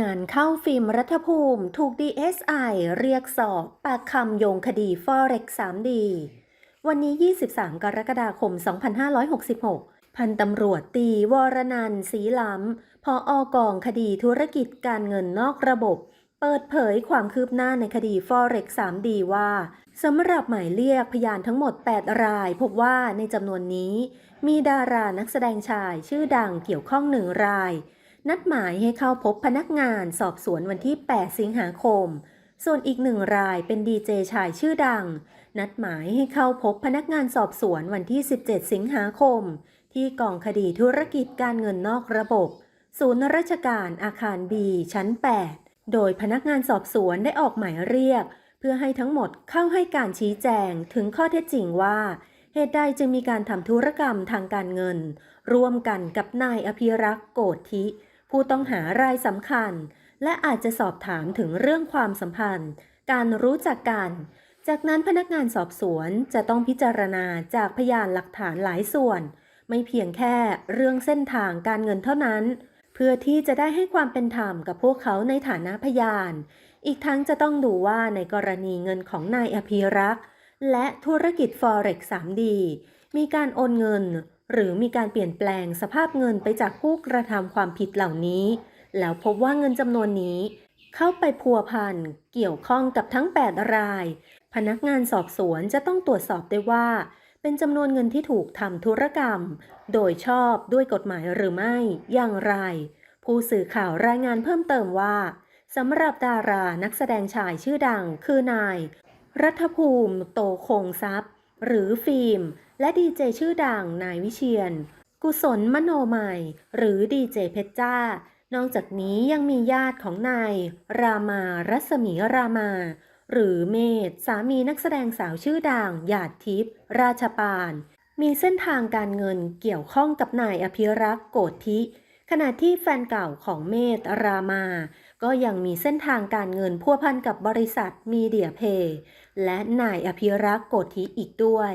งานเข้าฟิล์มรัฐภูมิ ถูก DSI เรียกสอบปากคำโยงคดี Forex 3D วันนี้ 23 กรกฎาคม 2566 พันตำรวจตีวรนันท์ศรีล้ำพออกองคดีธุรกิจการเงินนอกระบบ เปิดเผยความคืบหน้าในคดี Forex 3D ว่าสำหรับหมายเรียกพยานทั้งหมด 8 ราย พบว่าในจำนวนนี้ มีดารานักแสดงชายชื่อดังเกี่ยวข้องหนึ่งราย นัดหมายให้เข้าพบพนักงานสอบสวนวันที่ 8 สิงหาคม ส่วนอีกหนึ่งรายเป็นดีเจชายชื่อดัง นัดหมายให้เข้าพบพนักงานสอบสวนวันที่ 17 สิงหาคม ที่กองคดีธุรกิจการเงินนอกระบบ ศูนย์ราชการอาคารบีชั้น 8 โดยพนักงานสอบสวนได้ออกหมายเรียก เพื่อให้ทั้งหมดเข้าให้การชี้แจงถึงข้อเท็จจริงว่าเหตุใดจึงมีการทำธุรกรรมทางการเงิน ร่วมกันกับนายอภิรักษ์โกธิ ผู้ต้องหารายสำคัญ และอาจจะสอบถามถึงเรื่องความสัมพันธ์ การรู้จักกัน จากนั้นพนักงานสอบสวนจะต้องพิจารณาจากพยานหลักฐานหลายส่วน ไม่เพียงแค่เรื่องเส้นทางการเงินเท่านั้น เพื่อที่จะได้ให้ความเป็นธรรมกับพวกเขาในฐานะพยาน อีกทั้งจะต้องดูว่าในกรณีเงินของนายอภิรักษ์และธุรกิจ Forex 3D มีการโอนเงิน หรือมีการเปลี่ยนแปลงสภาพเงินไปจากผู้กระทำความผิดเหล่านี้ แล้วพบว่าเงินจำนวนนี้ เข้าไปพัวพันเกี่ยวข้องกับทั้ง 8 ราย พนักงานสอบสวนจะต้องตรวจสอบได้ว่า เป็นจำนวนเงินที่ถูกทำธุรกรรม โดยชอบด้วยกฎหมายหรือไม่อย่างไร ผู้สื่อข่าวรายงานเพิ่มเติมว่าสำหรับดารานักแสดงชายชื่อดังคือนาย รัฐภูมิโตคงทรัพย์ หรือฟิล์ม และดีเจชื่อดังนายวิเชียน กุศลมโนใหม่ หรือดีเจเพชรจ้า นอกจากนี้ยังมีญาติของนายรามารัศมีรามา หรือเมธสามีนักแสดงสาวชื่อดังหยาดทิพย์ราชปาน มีเส้นทางการเงินเกี่ยวข้องกับนายอภิรักษ์โกธิ ขณะที่แฟนเก่าของเมธรามา ก็ยังมีเส้นทางการเงินพัวพันกับบริษัทมีเดียเพย์และนายอภิรักษ์โกธิอีกด้วย